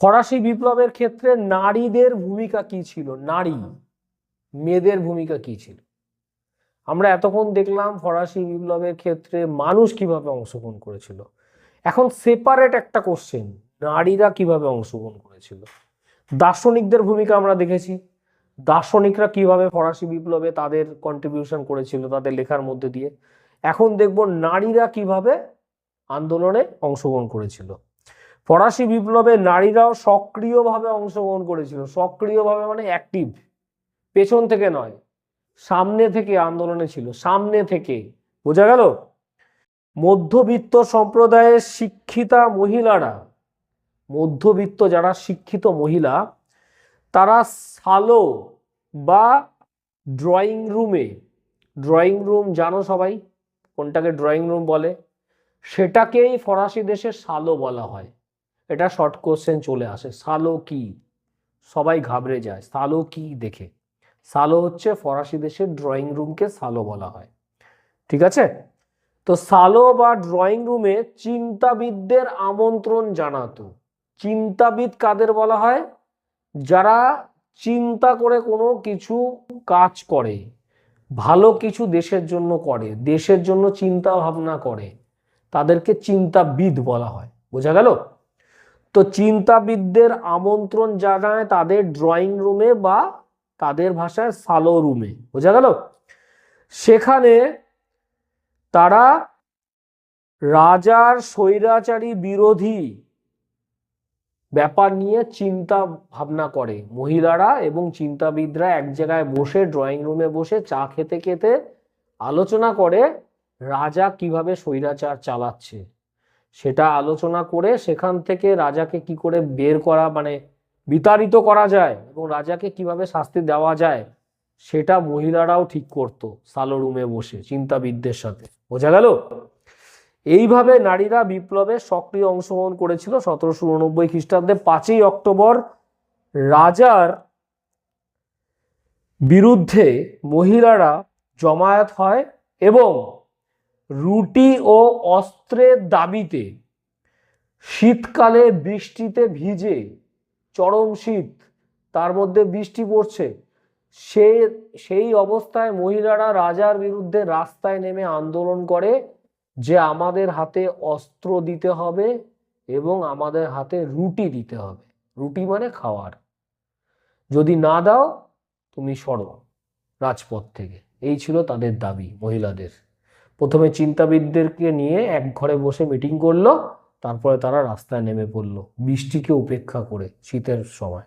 ফরাসি বিপ্লবের ক্ষেত্রে নারীদের ভূমিকা কি ছিল? নারী। মেয়েদের ভূমিকা কি ছিল? আমরা এতক্ষণ দেখলাম ফরাসি বিপ্লবের ক্ষেত্রে মানুষ কীভাবে অংশগ্রহণ করেছিল। এখন সেপারেট একটা কোশ্চেন নারীরা কীভাবে অংশগ্রহণ করেছিল? দার্শনিকদের ভূমিকা আমরা দেখেছি। দার্শনিকরা কীভাবে ফরাসি বিপ্লবে তাদের কন্ট্রিবিউশন করেছিল তাদের লেখার মধ্যে দিয়ে। এখন দেখব নারীরা কীভাবে আন্দোলনে অংশগ্রহণ করেছিল। ফরাসি বিপ্লবে নারীরাও সক্রিয়ভাবে অংশগ্রহণ করেছিল। সক্রিয়ভাবে মানে অ্যাক্টিভ পেছন থেকে নয়, সামনে থেকে আন্দোলনে ছিল। সামনে থেকে। বোঝা গেল? মধ্যবিত্ত সম্প্রদায়ের শিক্ষিতা মহিলারা, মধ্যবিত্ত যারা শিক্ষিত মহিলা, তারা সালো বা ড্রয়িং রুমে ড্রয়িং রুম জানো সবাই? কোনটাকে ড্রয়িং রুম বলে? সেটাকেই ফরাসি দেশে সালো বলা হয়। এটা শর্ট কোশ্চেন চলে আসে। সালো কি? সবাই ঘাবড়ে যায়। সালো কি দেখে? সালো হচ্ছে ফরাসি দেশের ড্রয়িং রুমকে সালো বলা হয়। ঠিক আছে? তো সালো বা ড্রয়িং রুমে চিন্তাবিদদের আমন্ত্রণ জানাতো। চিন্তাবিদ কাদের বলা হয়? যারা চিন্তা করে কোনো কিছু কাজ করে, ভালো কিছু দেশের জন্য করে, দেশের জন্য চিন্তা ভাবনা করে, তাদেরকে চিন্তাবিদ বলা হয়। বোঝা গেল? তো চিন্তাবিদদের আমন্ত্রণ জানায় তাদের ড্রয়িং রুমে বা তাদের ভাষায় সালো রুমে বোঝা গেল? সেখানে তারা রাজার স্বৈরাচারী বিরোধী ব্যাপার নিয়ে চিন্তা ভাবনা করে। মহিলারা এবং চিন্তাবিদরা এক জায়গায় বসে ড্রয়িং রুমে বসে চা খেতে খেতে আলোচনা করে রাজা কীভাবে স্বৈরাচার চালাচ্ছে। সেটা আলোচনা করে সেখান থেকে রাজাকে কি করে বের করা মানে বিতাড়িত করা যায় এবং রাজাকে কীভাবে শাস্তি দেওয়া যায়, সেটা মহিলারাও ঠিক করতো সালো রুমে বসে চিন্তাবিদদের সাথে। বোঝা গেল? এইভাবে নারীরা বিপ্লবে সক্রিয় অংশগ্রহণ করেছিল সতেরোশো উননব্বই খ্রিস্টাব্দে। পাঁচই অক্টোবর রাজার বিরুদ্ধে মহিলারা জমায়েত হয় এবং রুটি ও অস্ত্রের দাবিতে শীতকালে বৃষ্টিতে ভিজে চরম শীত, তার মধ্যে বৃষ্টি পড়ছে। সে, সেই অবস্থায় মহিলারা রাজার বিরুদ্ধে রাস্তায় নেমে আন্দোলন করে যে আমাদের হাতে অস্ত্র দিতে হবে এবং আমাদের হাতে রুটি দিতে হবে। রুটি মানে খাওয়ার। যদি না দাও, তুমি সরো রাজপথ থেকে। এই ছিল তাদের দাবি মহিলাদের। প্রথমে চিন্তাবিদদেরকে নিয়ে এক ঘরে বসে মিটিং করল, তারপরে তারা রাস্তায় নেমে পড়ল। বৃষ্টিকে উপেক্ষা করে শীতের সময়।